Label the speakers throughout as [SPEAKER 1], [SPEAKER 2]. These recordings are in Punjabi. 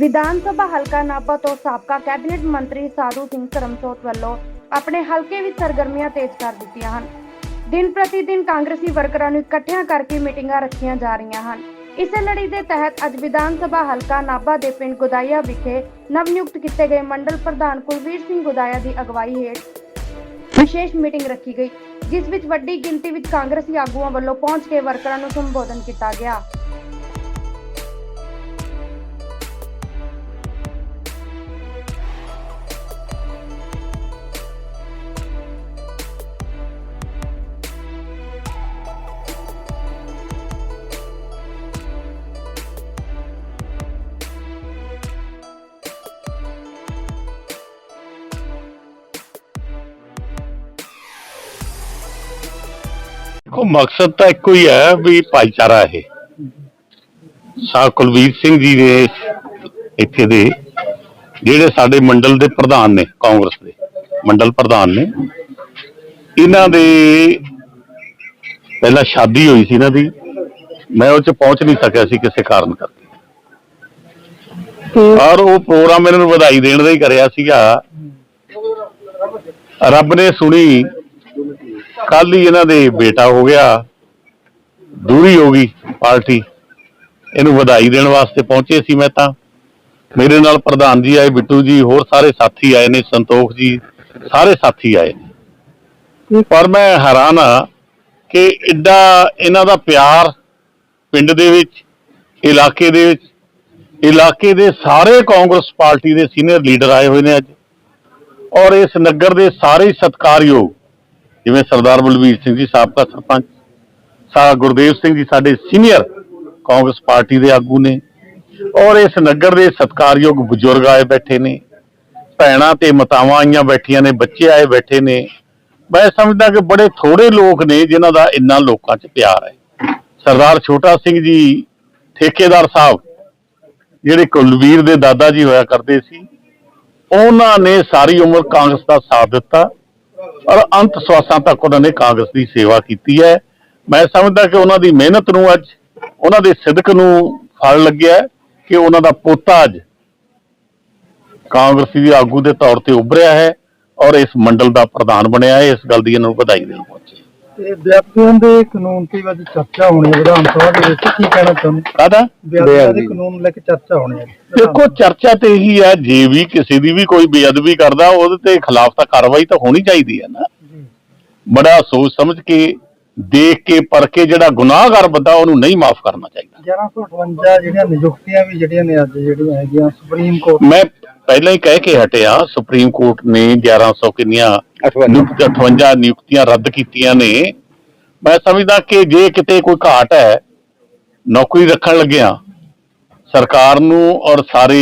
[SPEAKER 1] ਵਿਧਾਨ ਸਭਾ ਹਲਕਾ ਨਾਭਾ ਤੋਂ ਸਾਬਕਾ ਕੈਬਨਿਟ ਮੰਤਰੀ ਸਾਧੂ ਸਿੰਘ ਧਰਮਸੋਤ ਵੱਲੋਂ ਆਪਣੇ ਹਲਕੇ ਵਿੱਚ ਸਰਗਰਮੀਆਂ ਤੇਜ਼ ਕਰ ਦਿੱਤੀਆਂ ਹਨ। ਦਿਨ ਪ੍ਰਤੀ ਦਿਨ ਕਾਂਗਰਸੀ ਵਰਕਰਾਂ ਨੂੰ ਇਕੱਠਿਆਂ ਕਰਕੇ ਮੀਟਿੰਗਾਂ ਰੱਖੀਆਂ ਜਾ ਰਹੀਆਂ ਹਨ। ਇਸੇ ਲੜੀ ਦੇ ਤਹਿਤ ਅੱਜ ਵਿਧਾਨ ਸਭਾ ਹਲਕਾ ਨਾਭਾ ਦੇ ਪਿੰਡ ਗੁਦਾਇਆ ਵਿਖੇ ਨਵਨਿਯੁਕਤ ਕੀਤੇ ਗਏ ਮੰਡਲ ਪ੍ਰਧਾਨ ਕੁਲਵੀਰ ਸਿੰਘ ਗੁਦਾਇਆ ਦੀ ਅਗਵਾਈ ਹੇਠ ਵਿਸ਼ੇਸ਼ ਮੀਟਿੰਗ ਰੱਖੀ ਗਈ, ਜਿਸ ਵਿੱਚ ਵੱਡੀ ਗਿਣਤੀ ਵਿੱਚ ਕਾਂਗਰਸੀ ਆਗੂਆਂ ਵੱਲੋਂ ਪਹੁੰਚ ਕੇ ਵਰਕਰਾਂ ਨੂੰ ਸੰਬੋਧਨ ਕੀਤਾ ਗਿਆ।
[SPEAKER 2] ਦੇਖੋ, ਮਕਸਦ ਤਾਂ ਇੱਕੋ ਹੀ ਹੈ ਵੀ ਭਾਈਚਾਰਾ ਇਹ। ਸਾ ਕੁਲਵੀਰ ਸਿੰਘ ਜੀ ਦੇ ਇੱਥੇ ਦੇ ਜਿਹੜੇ ਸਾਡੇ ਮੰਡਲ ਦੇ ਪ੍ਰਧਾਨ ਨੇ, ਕਾਂਗਰਸ ਦੇ ਮੰਡਲ ਪ੍ਰਧਾਨ ਨੇ, ਇਹਨਾਂ ਦੇ ਪਹਿਲਾਂ ਸ਼ਾਦੀ ਹੋਈ ਸੀ ਇਹਨਾਂ ਦੀ। ਮੈਂ ਉਹ ਚ ਪਹੁੰਚ ਨਹੀਂ ਸਕਿਆ ਸੀ ਕਿਸੇ ਕਾਰਨ ਕਰਕੇ। ਔਰ ਉਹ ਪ੍ਰੋਗਰਾਮ ਇਹਨਾਂ ਨੂੰ ਵਧਾਈ ਦੇਣ ਦਾ ਹੀ ਕਰਿਆ ਸੀਗਾ। ਰੱਬ ਨੇ ਸੁਣੀ ਕੱਲ ਹੀ ਇਹਨਾਂ ਦੇ ਬੇਟਾ ਹੋ ਗਿਆ, ਦੂਰੀ ਹੋ ਗਈ ਪਾਰਟੀ। ਇਹਨੂੰ ਵਧਾਈ ਦੇਣ ਵਾਸਤੇ ਪਹੁੰਚੇ ਸੀ ਮੈਂ ਤਾਂ। ਮੇਰੇ ਨਾਲ ਪ੍ਰਧਾਨ ਜੀ ਆਏ, ਬਿੱਟੂ ਜੀ, ਹੋਰ ਸਾਰੇ ਸਾਥੀ ਆਏ ਨੇ, ਸੰਤੋਖ ਜੀ, ਸਾਰੇ ਸਾਥੀ ਆਏ ਨੇ। ਪਰ ਮੈਂ ਹੈਰਾਨ ਆ ਕਿ ਐਡਾ ਇਹਨਾਂ ਦਾ ਪਿਆਰ ਪਿੰਡ ਦੇ ਵਿੱਚ, ਇਲਾਕੇ ਦੇ ਵਿੱਚ, ਇਲਾਕੇ ਦੇ ਸਾਰੇ ਕਾਂਗਰਸ ਪਾਰਟੀ ਦੇ ਸੀਨੀਅਰ ਲੀਡਰ ਆਏ ਹੋਏ ਨੇ ਅੱਜ। ਔਰ ਇਸ ਨਗਰ ਦੇ ਸਾਰੇ ਹੀ ਸਤਿਕਾਰਯੋਗ ਜਿਵੇਂ ਸਰਦਾਰ ਬਲਵੀਰ ਸਿੰਘ ਜੀ, ਸਾਬਕਾ ਸਰਪੰਚ, ਸਾ ਗੁਰਦੇਵ ਸਿੰਘ ਜੀ ਸਾਡੇ ਸੀਨੀਅਰ ਕਾਂਗਰਸ ਪਾਰਟੀ ਦੇ ਆਗੂ ਨੇ ਔਰ ਇਸ ਨਗਰ ਦੇ ਸਤਿਕਾਰਯੋਗ ਬਜ਼ੁਰਗ ਆਏ ਬੈਠੇ ਨੇ, ਭੈਣਾਂ ਤੇ ਮਾਤਾਵਾਂ ਆਈਆਂ ਬੈਠੀਆਂ ਨੇ, ਬੱਚੇ ਆਏ ਬੈਠੇ ਨੇ। ਮੈਂ ਸਮਝਦਾ ਕਿ ਬੜੇ ਥੋੜੇ ਲੋਕ ਨੇ ਜਿਨ੍ਹਾਂ ਦਾ ਇੰਨਾ ਲੋਕਾਂ 'ਚ ਪਿਆਰ ਹੈ। ਸਰਦਾਰ ਛੋਟਾ ਸਿੰਘ ਜੀ, ਠੇਕੇਦਾਰ ਸਾਹਿਬ, ਜਿਹੜੇ ਕੁਲਵੀਰ ਦੇ ਦਾਦਾ ਜੀ ਹੋਇਆ ਕਰਦੇ ਸੀ, ਉਹਨਾਂ ਨੇ ਸਾਰੀ ਉਮਰ ਕਾਂਗਰਸ ਦਾ ਸਾਥ ਦਿੱਤਾ। ਔਰ ਅੰਤ ਸਵਾਸਾਂ ਤੱਕ ਉਹਨਾਂ ਨੇ ਕਾਂਗਰਸ ਦੀ ਸੇਵਾ ਕੀਤੀ ਹੈ। ਮੈਂ ਸਮਝਦਾ ਕਿ ਉਹਨਾਂ ਦੀ ਮਿਹਨਤ ਨੂੰ ਅੱਜ ਉਹਨਾਂ ਦੇ ਸਿਦਕ ਨੂੰ ਫਲ ਲੱਗਿਆ ਕਿ ਉਹਨਾਂ ਦਾ ਪੋਤਾ ਅੱਜ ਕਾਂਗਰਸੀ ਦੀ ਆਗੂ ਦੇ ਤੌਰ ਤੇ ਉੱਭਰਿਆ ਹੈ ਔਰ ਇਸ ਮੰਡਲ ਦਾ ਪ੍ਰਧਾਨ ਬਣਿਆ ਹੈ। ਇਸ ਗੱਲ ਦੀ ਇਹਨਾਂ ਨੂੰ ਵਧਾਈ ਦੇਣੀ ਪਹੁੰਚੀ।
[SPEAKER 3] ਤੇ ਵਿਅਕਤੀਆਂ ਦੇ ਕਾਨੂੰਨ ਤੇ ਅੱਜ ਚਰਚਾ ਹੋਣੀ ਹੈ ਵਿਧਾਨ ਸਭਾ ਦੇ ਵਿੱਚ ਕੀ ਕਹਿਣਾ ਚਾਹੁੰਦੇ?
[SPEAKER 2] ਕਾਹਦਾ?
[SPEAKER 3] ਵਿਅਕਤੀਆਂ ਦੇ ਕਾਨੂੰਨ ਲੈ ਕੇ ਚਰਚਾ ਹੋਣੀ ਹੈ।
[SPEAKER 2] ਦੇਖੋ ਚਰਚਾ ਤੇ ਇਹੀ ਹੈ ਜੇ ਵੀ ਕਿਸੇ ਦੀ ਵੀ ਕੋਈ ਬੇਅਦਬੀ ਕਰਦਾ ਉਹਦੇ ਤੇ ਖਿਲਾਫ ਤਾਂ ਕਾਰਵਾਈ ਤਾਂ ਹੋਣੀ ਚਾਹੀਦੀ ਹੈ ਨਾ। ਬੜਾ ਸੋਚ ਸਮਝ ਕੇ ਦੇਖ ਕੇ ਪਰਖ ਕੇ ਜਿਹੜਾ ਗੁਨਾਹਗਾਰ ਬੰਦਾ ਉਹਨੂੰ ਨਹੀਂ ਮਾਫ ਕਰਨਾ ਚਾਹੀਦਾ।
[SPEAKER 3] 1158 ਜਿਹੜੀਆਂ ਨਿਯੁਕਤੀਆਂ ਵੀ ਜਿਹੜੀਆਂ ਨੇ ਅੱਜ ਜਿਹੜੀਆਂ ਹੈਗੀਆਂ ਸੁਪਰੀਮ ਕੋਰਟ
[SPEAKER 2] ਮੈਂ ਪਹਿਲਾਂ ਹੀ ਕਹਿ ਕੇ ਹਟਿਆ ਸੁਪਰੀਮ ਕੋਰਟ ਨੇ 1100 ਕਿੰਨੀਆਂ ਨਿਯੁਕਤ 58 ਨਿਯੁਕਤੀਆਂ ਰੱਦ ਕੀਤੀਆਂ ਨੇ। ਮੈਂ ਸਮਝਦਾ ਕਿ ਜੇ ਕਿਤੇ ਕੋਈ ਘਾਟ ਹੈ ਨੌਕਰੀ ਰੱਖਣ ਲੱਗਿਆ ਸਰਕਾਰ ਨੂੰ ਔਰ ਸਾਰੇ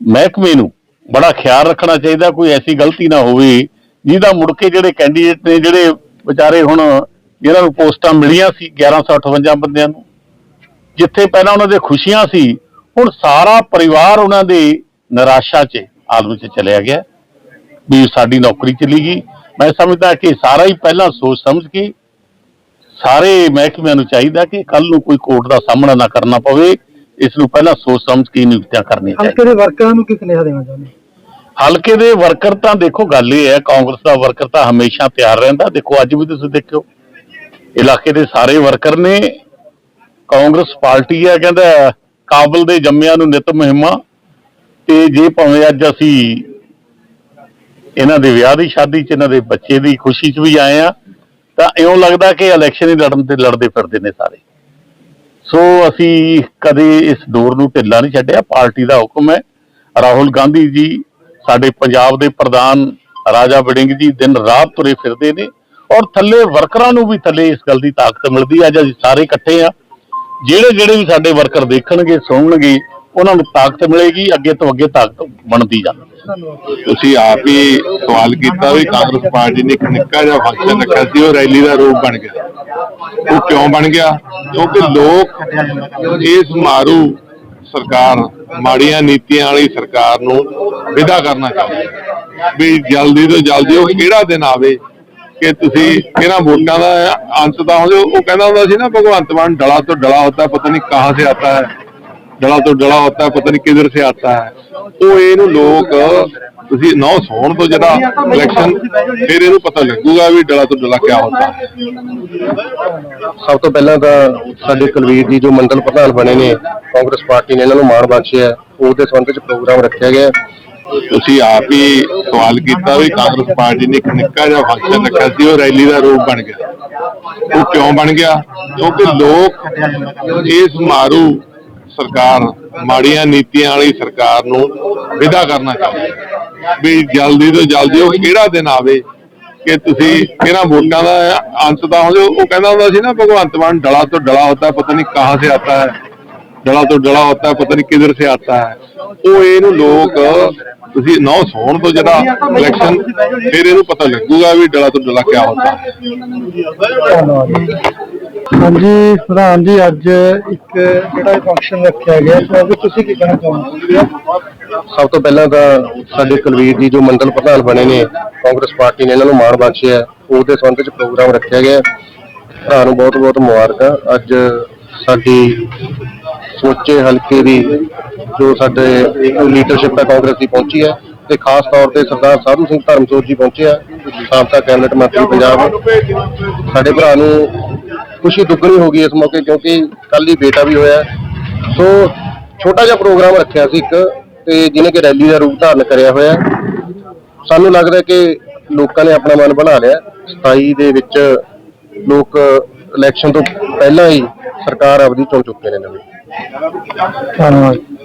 [SPEAKER 2] ਮਹਿਕਮੇ ਨੂੰ ਬੜਾ ਖਿਆਲ ਰੱਖਣਾ ਚਾਹੀਦਾ ਕੋਈ ਐਸੀ ਗਲਤੀ ਨਾ ਹੋਵੇ ਜਿਹਦਾ ਮੁੜ ਕੇ ਜਿਹੜੇ ਕੈਂਡੀਡੇਟ ਨੇ ਜਿਹੜੇ ਵਿਚਾਰੇ ਹੁਣ ਜਿਹਨਾਂ ਨੂੰ ਪੋਸਟਾਂ ਮਿਲੀਆਂ ਸੀ 1158 ਬੰਦਿਆਂ ਨੂੰ ਜਿੱਥੇ ਪਹਿਲਾਂ ਉਹਨਾਂ ਦੇ ਖੁਸ਼ੀਆਂ ਸੀ ਹੁਣ ਸਾਰਾ ਪਰਿਵਾਰ ਉਹਨਾਂ ਦੇ ਨਿਰਾਸ਼ਾ 'ਚ ਆਲਮ 'ਚ ਚਲਿਆ ਗਿਆ ਵੀ ਸਾਡੀ ਨੌਕਰੀ ਚਲੀ ਗਈ। ਮੈਂ ਸਮਝਦਾ ਕਿ ਸਾਰਾ ਹੀ ਪਹਿਲਾਂ ਸੋਚ ਸਮਝ ਕੇ ਸਾਰੇ ਮਹਿਕਮਿਆਂ ਨੂੰ ਚਾਹੀਦਾ ਕਿ ਕੱਲ ਨੂੰ ਕੋਈ ਕੋਰਟ ਦਾ ਸਾਹਮਣਾ ਨਾ ਕਰਨਾ ਪਵੇ। ਇਸ ਨੂੰ ਪਹਿਲਾਂ ਸੋਚ ਸਮਝ ਕੇ ਨਿਯੁਕਤੀਆਂ ਕਰਨੀਆਂ ਚਾਹੀਦੀਆਂ।
[SPEAKER 3] ਹਲਕੇ ਦੇ ਵਰਕਰਾਂ ਨੂੰ ਕੀ ਸੁਨੇਹਾ ਦੇਣਾ ਚਾਹੁੰਦੇ
[SPEAKER 2] ਹਲਕੇ ਦੇ ਵਰਕਰ ਤਾਂ ਦੇਖੋ ਗੱਲ ਇਹ ਹੈ ਕਾਂਗਰਸ ਦਾ ਵਰਕਰ ਤਾਂ ਹਮੇਸ਼ਾ ਤਿਆਰ ਰਹਿੰਦਾ। ਦੇਖੋ ਅੱਜ ਵੀ ਤੁਸੀਂ ਦੇਖਿਓ ਇਲਾਕੇ ਦੇ ਸਾਰੇ ਵਰਕਰ ਨੇ ਕਾਂਗਰਸ ਪਾਰਟੀ ਹੈ ਕਹਿੰਦਾ ਕਾਬਲ ਦੇ ਜੰਮਿਆਂ ਨੂੰ ਨਿਤ ਮੁਹਿੰਮਾਂ ਤੇ ਜੇ ਭਾਵੇਂ ਅੱਜ ਅਸੀਂ ਇਹਨਾਂ ਦੇ ਵਿਆਹ ਦੀ ਸ਼ਾਦੀ 'ਚ, ਇਹਨਾਂ ਦੇ ਬੱਚੇ ਦੀ ਖੁਸ਼ੀ 'ਚ ਵੀ ਆਏ ਆ ਤਾਂ ਇਉਂ ਲੱਗਦਾ ਕਿ ਇਲੈਕਸ਼ਨ ਹੀ ਲੜਨ ਤੇ ਲੜਦੇ ਫਿਰਦੇ ਨੇ ਸਾਰੇ। ਸੋ ਅਸੀਂ ਕਦੇ ਇਸ ਦੌਰ ਨੂੰ ਢਿੱਲਾ ਨਹੀਂ ਛੱਡਿਆ। ਪਾਰਟੀ ਦਾ ਹੁਕਮ ਹੈ। ਰਾਹੁਲ ਗਾਂਧੀ ਜੀ, ਸਾਡੇ ਪੰਜਾਬ ਦੇ ਪ੍ਰਧਾਨ ਰਾਜਾ ਵੜਿੰਗ ਜੀ ਦਿਨ ਰਾਤ ਤੁਰੇ ਫਿਰਦੇ ਨੇ ਔਰ ਥੱਲੇ ਵਰਕਰਾਂ ਨੂੰ ਵੀ ਥੱਲੇ ਇਸ ਗੱਲ ਦੀ ਤਾਕਤ ਮਿਲਦੀ ਹੈ। ਅੱਜ ਅਸੀਂ ਸਾਰੇ ਇਕੱਠੇ ਆ ਜਿਹੜੇ ਜਿਹੜੇ ਵੀ ਸਾਡੇ ਵਰਕਰ ਦੇਖਣਗੇ, ਸੁਣਨਗੇ ਉਹਨਾਂ ਨੂੰ ਤਾਕਤ ਮਿਲੇਗੀ, ਅੱਗੇ ਤੋਂ ਅੱਗੇ ਤਾਕਤ ਬਣਦੀ ਜਾਂਦੀ
[SPEAKER 4] ਤੁਸੀਂ ਆਪ ਹੀ ਸਵਾਲ ਕੀਤਾ ਵੀ ਕਾਂਗਰਸ ਪਾਰਟੀ ਨੇ ਇੱਕ ਨਿੱਕਾ ਜਿਹਾ ਫੰਕਸ਼ਨ ਰੱਖਿਆ ਸੀ, ਉਹ ਰੈਲੀ ਦਾ ਰੂਪ ਬਣ ਗਿਆ। ਉਹ ਕਿਉਂ ਬਣ ਗਿਆ? ਕਿਉਂਕਿ ਲੋਕ ਇਸ ਮਾਰੂ ਸਰਕਾਰ, ਮਾੜੀਆਂ ਨੀਤੀਆਂ ਵਾਲੀ ਸਰਕਾਰ ਨੂੰ ਵਿਦਾ ਕਰਨਾ ਚਾਹੁੰਦੇ ਵੀ ਜਲਦੀ ਤੋਂ ਜਲਦੀ ਉਹ ਕਿਹੜਾ ਦਿਨ ਆਵੇ ਕਿ ਤੁਸੀਂ ਇਹਨਾਂ ਵੋਟਾਂ ਦਾ ਅੰਤ ਤਾਂ ਹੋ ਜਾਓ। ਉਹ ਕਹਿੰਦਾ ਹੁੰਦਾ ਸੀ ਨਾ, ਭਗਵੰਤ ਮਾਨ ਡਲਾ ਤੋਂ ਡਲਾ ਹੁੰਦਾ, ਪਤਾ ਨਹੀਂ ਕਹਾਂ ਸੇ ਆਤਾ ਹੈ। ਡਲਾ ਤੋਂ ਡਲਾ ਹੁੰਦਾ ਹੈ, ਪਤਾ ਨਹੀਂ ਕਿਧਰ ਸੇ ਆਤਾ ਹੈ। ਉਹ ਇਹਨੂੰ ਲੋਕ ਤੁਸੀਂ ਨੌ ਸੌਣ ਤੋਂ ਜਿਹੜਾ ਇਲੈਕਸ਼ਨ ਫਿਰ ਇਹਨੂੰ ਪਤਾ ਲੱਗੂਗਾ ਵੀ ਡਲਾ ਤੋਂ ਡਲਾ ਕਿਆ ਹੁੰਦਾ ਹੈ।
[SPEAKER 5] ਸਭ ਤੋਂ ਪਹਿਲਾਂ ਤਾਂ ਸਾਡੇ ਕੁਲਵੀਰ ਜੀ ਜੋ ਮੰਡਲ ਪ੍ਰਧਾਨ ਬਣੇ ਨੇ ਕਾਂਗਰਸ ਪਾਰਟੀ ਨੇ ਇਹਨਾਂ ਨੂੰ ਮਾਣ ਬਖਸ਼ਿਆ ਉਸ ਦੇ ਸੰਬੰਧ ਵਿੱਚ ਪ੍ਰੋਗਰਾਮ ਰੱਖਿਆ ਗਿਆ
[SPEAKER 4] ਤੁਸੀਂ ਆਪ ਹੀ ਸਵਾਲ ਕੀਤਾ ਵੀ ਕਾਂਗਰਸ ਪਾਰਟੀ ਨੇ ਇੱਕ ਨਿੱਕਾ ਜਿਹਾ ਫੰਕਸ਼ਨ ਰੱਖਿਆ ਸੀ ਉਹ ਰੈਲੀ ਦਾ ਰੂਪ ਬਣ ਗਿਆ। ਉਹ ਕਿਉਂ ਬਣ ਗਿਆ? ਕਿਉਂਕਿ ਲੋਕ ਇਸ ਮਾਰੂ ਸਰਕਾਰ ਮਾੜੀਆਂ ਨੀਤੀਆਂ ਵਾਲੀ ਸਰਕਾਰ ਨੂੰ ਵਿਦਾ ਕਰਨਾ ਚਾਹੁੰਦੇ ਵੀ ਜਲਦੀ ਤੋਂ ਜਲਦੀ ਉਹ ਕਿਹੜਾ ਦਿਨ ਆਵੇ ਕਿ ਤੁਸੀਂ ਇਹਨਾਂ ਵੋਟਾਂ ਦਾ ਅੰਤ ਤਾਂ ਹੋ ਉਹ ਕਹਿੰਦਾ ਹੁੰਦਾ ਸੀ ਨਾ, ਭਗਵੰਤ ਮਾਨ ਡਲਾ ਤੋਂ ਡਲਾ ਹੋਤਾ ਪਤਾ ਨਹੀਂ ਕਹਾਂ ਸੇ ਆਤਾ ਹੈ। ਡਲਾ ਤੋਂ ਡਲਾ ਹੋਤਾ ਪਤਾ ਨਹੀਂ ਕਿਧਰ ਸੇ ਆਤਾ ਹੈ। ਉਹ ਇਹਨੂੰ ਲੋਕ, ਤੁਸੀਂ ਨੌ ਸੌਣ ਤੋਂ ਜਿਹੜਾ ਇਲੈਕਸ਼ਨ ਫਿਰ ਇਹਨੂੰ ਪਤਾ ਲੱਗੂਗਾ ਵੀ ਡਲਾ ਤੋਂ ਡਲਾ ਕਿਆ ਹੁੰਦਾ। ਹੈ
[SPEAKER 3] ਹਾਂਜੀ, ਪ੍ਰਧਾਨ ਜੀ, ਅੱਜ ਇੱਕ ਜਿਹੜਾ ਫੰਕਸ਼ਨ ਰੱਖਿਆ ਗਿਆ, ਇਸ ਬਾਰੇ ਤੁਸੀਂ ਕੀ ਕਹਿਣਾ ਚਾਹੁੰਦੇ
[SPEAKER 5] ਸਭ ਤੋਂ ਪਹਿਲਾਂ ਤਾਂ ਸਾਡੇ ਕੁਲਵੀਰ ਜੀ, ਜੋ ਮੰਡਲ ਪ੍ਰਧਾਨ ਬਣੇ ਨੇ, ਕਾਂਗਰਸ ਪਾਰਟੀ ਨੇ ਇਹਨਾਂ ਨੂੰ ਮਾਣ ਬਖਸ਼ਿਆ ਉਹਦੇ ਸੰਬੰਧ ਵਿੱਚ ਪ੍ਰੋਗਰਾਮ ਰੱਖਿਆ ਗਿਆ ਭਰਾ ਨੂੰ ਬਹੁਤ ਬਹੁਤ ਮੁਬਾਰਕਾਂ। ਅੱਜ ਸਾਡੀ ਸੋਚੇ ਹਲਕੇ ਦੀ ਜੋ ਸਾਡੇ ਲੀਡਰਸ਼ਿਪ ਹੈ ਕਾਂਗਰਸ ਦੀ ਪਹੁੰਚੀ ਹੈ ਤੇ ਖਾਸ ਤੌਰ ਤੇ ਸਰਦਾਰ ਸਾਧੂ ਸਿੰਘ ਧਰਮਸੋਤ ਜੀ ਪਹੁੰਚੇ ਆ। ਸਾਬਕਾ ਕੈਬਨਿਟ ਮੰਤਰੀ ਪੰਜਾਬ। ਸਾਡੇ ਭਰਾ ਨੂੰ ਖੁਸ਼ੀ ਦੁੱਗਣੀ ਹੋ ਗਈ ਇਸ ਮੌਕੇ ਕਿਉਂਕਿ ਕੱਲ ਹੀ ਬੇਟਾ ਵੀ ਹੋਇਆ। ਸੋ ਛੋਟਾ ਜਿਹਾ ਪ੍ਰੋਗਰਾਮ ਰੱਖਿਆ ਸੀ ਇੱਕ ਤੇ ਜਿਹਨੇ ਕਿ ਰੈਲੀ ਦਾ ਰੂਪ ਧਾਰਨ ਕਰਿਆ ਹੋਇਆ। ਸਾਨੂੰ ਲੱਗਦਾ ਕਿ ਲੋਕਾਂ ਨੇ ਆਪਣਾ ਮਨ ਬਣਾ ਲਿਆ। 27 ਦੇ ਵਿੱਚ ਲੋਕ ਇਲੈਕਸ਼ਨ ਤੋਂ ਪਹਿਲਾਂ ਹੀ ਸਰਕਾਰ ਆਪਦੀ ਚੁਣ ਚੁੱਕੇ ਨੇ ਨਵੀਂ।
[SPEAKER 3] ਧੰਨਵਾਦ।